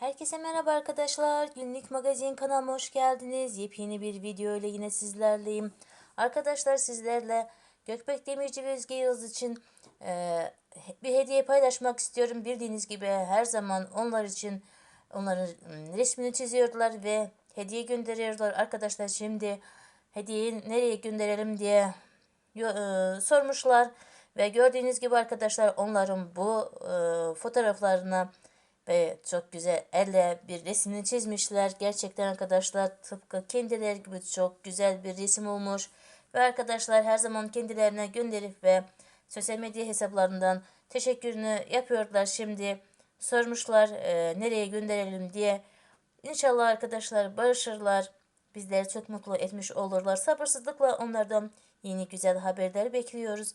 Herkese merhaba arkadaşlar. Günlük magazin kanalıma hoş geldiniz. Yepyeni bir video ile yine sizlerleyim. Arkadaşlar sizlerle Gökbek Demirci ve Özge Yıldız için e, bir hediye paylaşmak istiyorum. Bildiğiniz gibi her zaman onlar için onların resmini çiziyordular ve hediye gönderiyorlar. Arkadaşlar şimdi hediyeyi nereye gönderelim diye e, sormuşlar. Ve gördüğünüz gibi arkadaşlar onların bu e, fotoğraflarına ve çok güzel elle bir resmini çizmişler. Gerçekten arkadaşlar tıpkı kendileri gibi çok güzel bir resim olmuş. Ve arkadaşlar her zaman kendilerine gönderip ve sosyal medya hesaplarından teşekkürünü yapıyorlar. Şimdi sormuşlar e, nereye gönderelim diye. İnşallah arkadaşlar barışırlar. Bizleri çok mutlu etmiş olurlar. Sabırsızlıkla onlardan yeni güzel haberler bekliyoruz.